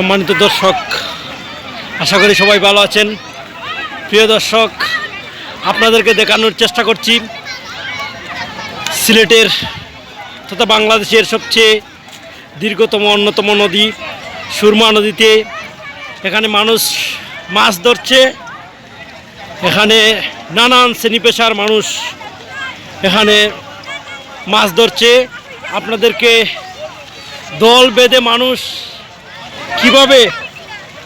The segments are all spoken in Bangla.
সম্মানিত দর্শক, আশা করি সবাই ভালো আছেন। প্রিয় দর্শক, আপনাদেরকে দেখানোর চেষ্টা করছি সিলেটের তথা বাংলাদেশের সবচেয়ে দীর্ঘতম অন্যতম নদী, সুরমা নদীতে। এখানে মানুষ মাছ ধরছে, এখানে নানান শ্রেণি পেশার মানুষ এখানে মাছ ধরছে। আপনাদেরকে দল বেঁধে মানুষ কীভাবে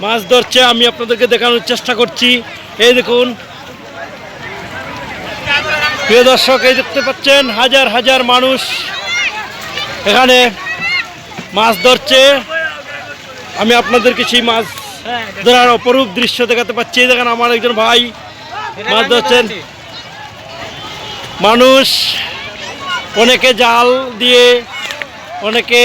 মাছ ধরছে আমি আপনাদেরকে দেখানোর চেষ্টা করছি। এই দেখুন। প্রিয় দর্শক, এই দেখতে পাচ্ছেন, হাজার হাজার মানুষ এখানে মাছ ধরছে। আমি আপনাদেরকে সেই মাছ ধরার অপরূপ দৃশ্য দেখাতে পাচ্ছি। দেখেন আমার একজন ভাই মাছ ধরছেন। মানুষ অনেকে জাল দিয়ে, অনেকে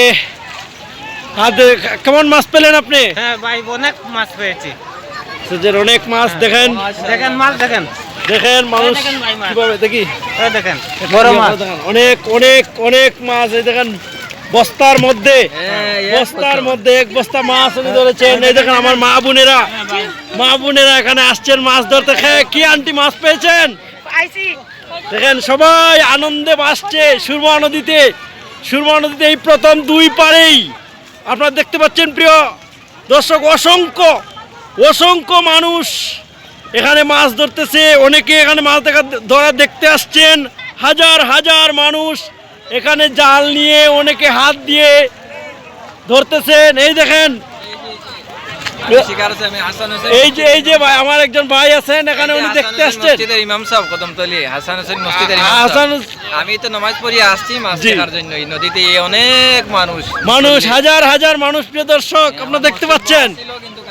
হাতে কেমন মাছ পেলেন আপনি? হ্যাঁ ভাই অনেক মাছ পেয়েছি। সেজের অনেক মাছ দেখেন। দেখেন মাছ দেখেন। দেখেন মানুষ। কীভাবে দেখি। দেখেন বড় মাছ। অনেক অনেক অনেক মাছ এই দেখেন বস্তার মধ্যে। বস্তার মধ্যে এক বস্তা মাছ উনি ধরেছেন। এই দেখেন আমার মা বোনেরা। মা বোনেরা এখানে আসছেন মাছ ধরতে। খেয়ে কি আন্টি মাছ পেয়েছেন? দেখেন সবাই আনন্দে বাসছে সুরমা নদীতে। সুরমা নদীতে এই প্রথম দুই পারেই। আপনারা দেখতে পাচ্ছেন প্রিয় দর্শক, অসংখ্য অসংখ্য মানুষ এখানে মাছ ধরতেছে। অনেকে এখানে মাছ দেখা, ধরা দেখতে আসছেন। হাজার হাজার মানুষ এখানে জাল নিয়ে অনেকে হাত দিয়ে ধরতেছেন। এই দেখেন শিকার আছে আমি হাসান হোসেন এই যে এই যে ভাই আমার একজন ভাই আছেন এখানে উনি দেখতে আসছেন। মসজিদের ইমাম সাহেব কদমতলি হাসান হোসেন মসজিদের হাসান আমি তো নামাজ আসছি মাছ দেখার জন্য এই নদীতে অনেক মানুষ। মানুষ হাজার হাজার মানুষ প্রিয় দর্শক আপনারা দেখতে পাচ্ছেন। কিন্তু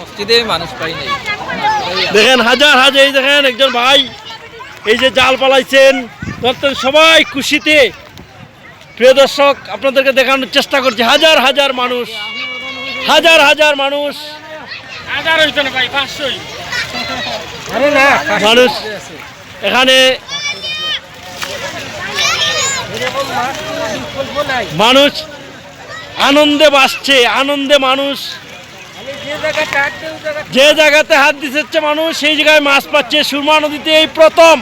মসজিদে মানুষ পাই নাই। দেখেন হাজার হাজার এই দেখেন একজন ভাই এই যে জাল পালাইছেন। ধরতেন সবাই খুশিতে। প্রিয় দর্শক আপনাদেরকে দেখানোর চেষ্টা করছি হাজার হাজার মানুষ। হাজার হাজার মানুষ। হাজার হইতো না ভাই পাঁচশোই মানুষ এখানে মানুষ আনন্দে বাসছে আনন্দে মানুষ। যে জায়গাতে হাত দিচ্ছে মানুষ সেই জায়গায় মাছ পাচ্ছে। সুরমা নদীতে এই প্রথম।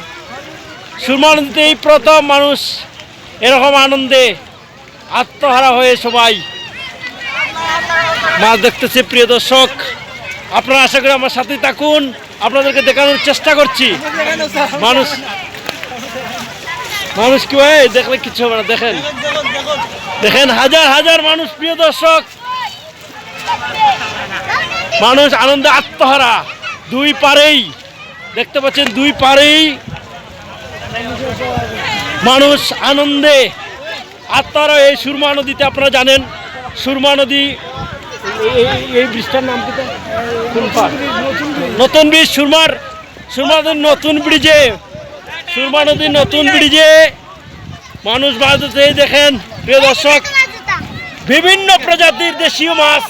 সুরমা নদীতে এই প্রথম মানুষ এরকম আনন্দে আত্মহারা হয়ে সবাই। মাছ দেখতেছি, প্রিয় দর্শক। আপনারা আশা করি আমার সাথে থাকুন। আপনাদেরকে দেখানোর চেষ্টা করছি। মানুষ মানুষ কি হয় দেখলে কিছু হবে না, দেখেন। দেখেন, হাজার হাজার মানুষ, প্রিয় দর্শক। মানুষ আনন্দে আত্মহারা। দুই পারেই। দেখতে পাচ্ছেন, দুই পারেই মানুষ আনন্দে আত্মহারা। এই সুরমা নদীতে আপনারা জানেন সুরমা নদী এই- ব্রিজটার নাম কি? নতুন ব্রিজ সুরমার সুরমা নদীর নতুন ব্রিজে সুরমা নদীর নতুন ব্রিজে মানুষ বাঁধতে এই দেখেন প্রিয় দর্শক। বিভিন্ন প্রজাতির দেশীয় মাছ।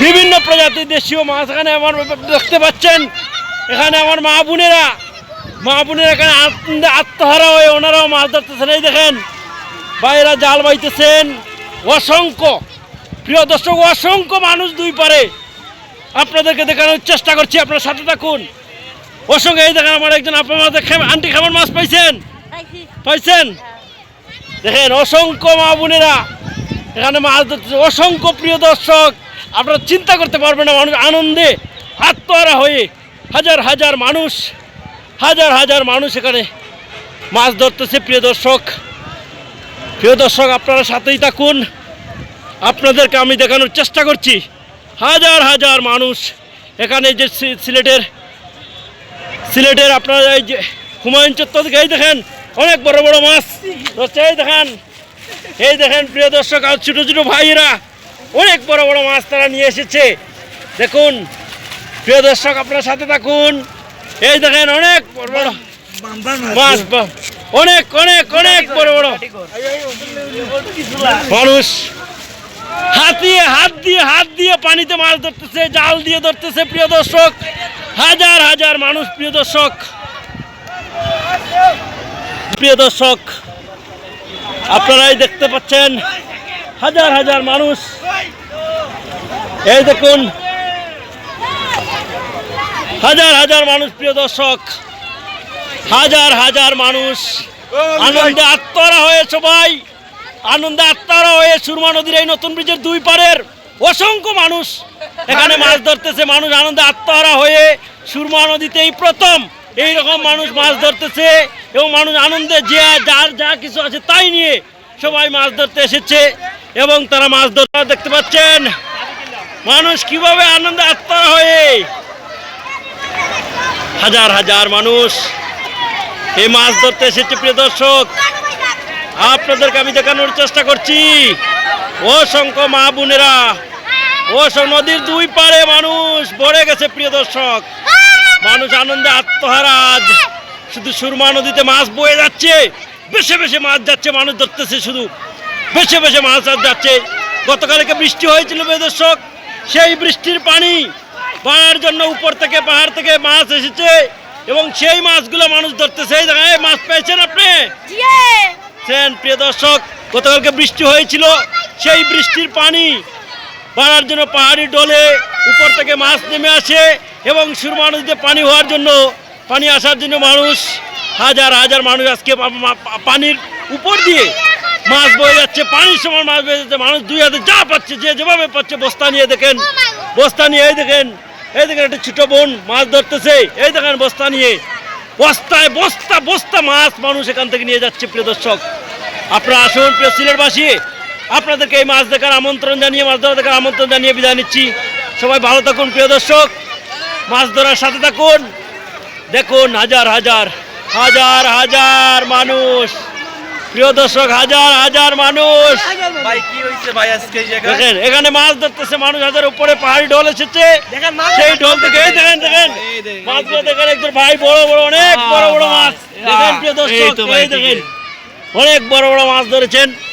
বিভিন্ন প্রজাতির দেশীয় মাছ এখানে আমার দেখতে পাচ্ছেন। এখানে আমার মা বোনেরা। মা বোনেরা এখানে আত্মহারা হয়ে ওনারাও মাছ ধরতেছেন এই দেখেন। বাইরা জাল বাইতেছেন। অসংখ্য। প্রিয় দর্শক অসংখ্য মানুষ দুই পারে। আপনাদেরকে দেখানোর চেষ্টা করছি আপনার সাথে থাকুন। অসংখ্য এই দেখেন আমার একজন আপনার মাঝে আন্টি খাবার মাছ পাইছেন? পাইছেন? দেখেন অসংখ্য মা বোনেরা এখানে মাছ ধরতেছে। অসংখ্য প্রিয় দর্শক আপনারা চিন্তা করতে পারবেন না মানুষ আনন্দে আত্মহারা হয়ে হাজার হাজার মানুষ হাজার হাজার মানুষ এখানে মাছ ধরতেছে প্রিয় দর্শক। প্রিয় দর্শক আপনারা সাথেই থাকুন। আপনাদেরকে আমি দেখানোর চেষ্টা করছি। হাজার হাজার মানুষ এখানে যে সিলেটের সিলেটের আপনারা এই যে হুমায়ুন চত্বর থেকে এই দেখেন অনেক বড় বড় মাছ ধরছে এই দেখেন। এই দেখেন প্রিয় দর্শক আর ছোটো ছোটো ভাইরা অনেক বড় বড় মাছ তারা নিয়ে এসেছে। দেখুন প্রিয় দর্শক আপনার সাথে থাকুন। এই দেখেন অনেক বড় বড় মাছ। অনেক অনেক অনেক বড় বড়। মানুষ হাত দিয়ে হাত দিয়ে হাত দিয়ে পানিতে মাছ ধরতেছে, জাল দিয়ে ধরতেছে, প্রিয় দর্শক। হাজার হাজার মানুষ, প্রিয় দর্শক। প্রিয় দর্শক, আপনারাই দেখতে পাচ্ছেন, হাজার হাজার মানুষ। এই দেখুন, হাজার হাজার মানুষ, প্রিয় দর্শক। হাজার হাজার মানুষ। আনন্দে আত্মহারা হয়ে সবাই। আনন্দে আত্মহারা হয়ে সুরমা নদীর এই নতুন ব্রিজের দুই পারের অসংখ্য মানুষ এখানে মাছ ধরতেছে। মানুষ আনন্দে আত্মহারা হয়ে সুরমা নদীতে এই প্রথম এই রকম মানুষ মাছ ধরতেছে এবং মানুষ আনন্দে যে যার যা কিছু আছে তাই নিয়ে সবাই মাছ ধরতে এসেছে এবং তারা মাছ ধরতে দেখতে পাচ্ছেন। মানুষ কীভাবে আনন্দে আত্মহারা হয়ে হাজার হাজার মানুষ এই মাছ ধরতে এসেছে, প্রিয় দর্শক। আপনাদেরকে আমি দেখানোর চেষ্টা করছি। অসংখ্য মা বোনেরা, অসংখ্য নদীর দুই পারে মানুষ ভরে গেছে, প্রিয় দর্শক। মানুষ আনন্দে আত্মহারা আজ শুধু সুরমা নদীতে মাছ বয়ে যাচ্ছে, বেশি বেশি মাছ যাচ্ছে, মানুষ ধরতেছে শুধু। বেশি বেশি মাছ যাচ্ছে। গতকালকে বৃষ্টি হয়েছিল, প্রিয় দর্শক। সেই বৃষ্টির পানি বাড়ার জন্য উপর থেকে, পাহাড় থেকে মাছ এসেছে। এবং সেই মাছগুলো মানুষ ধরতেছে। এই এই মাছ পেয়েছেন আপনি? প্রিয় দর্শক গতকালকে বৃষ্টি হয়েছিল। সেই বৃষ্টির পানি বাড়ার জন্য পাহাড়ি ডলে উপর থেকে মাছ নেমে আসে এবং সুরমা নদীতে পানি হওয়ার জন্য পানি আসার জন্য মানুষ হাজার হাজার মানুষ আজকে পানির উপর দিয়ে মাছ বয়ে যাচ্ছে। পানির সময় মাছ বয়ে যাচ্ছে। মানুষ দুই হাতে যা পাচ্ছে যে যেভাবে পাচ্ছে বস্তা নিয়ে দেখেন। বস্তা নিয়ে দেখেন। এই দেখেন একটা ছোট বোন মাছ ধরতেছে। এই দেখেন বস্তা নিয়ে। বস্তায় বস্তা বস্তা মাছ মানুষ এখান থেকে নিয়ে যাচ্ছে, প্রিয় দর্শক। আপনারা আসুন, প্রিয় সিলেটবাসী। আপনাদেরকে এই মাছ দেখার আমন্ত্রণ জানিয়ে, মাছ ধরা দেখার আমন্ত্রণ জানিয়ে বিদায় নিচ্ছি। সবাই ভালো থাকুন, প্রিয় দর্শক। মাছ ধরার সাথে থাকুন। দেখুন, হাজার হাজার হাজার হাজার মানুষ। প্রিয় দর্শক হাজার হাজার মানুষ। ভাই কি হইছে ভাই আজকে দেখেন এখানে মাছ ধরতেছে মানুষ হাজার উপরে পাহাড়ি ঢোল এসেছে। সেই ঢোল থেকে দেখেন দেখেন। মাছগুলো দেখেন। একজন ভাই বড় বড় অনেক বড় বড় মাছ। দেখেন প্রিয় দর্শক এই দেখেন। অনেক বড় বড় মাছ ধরেছেন।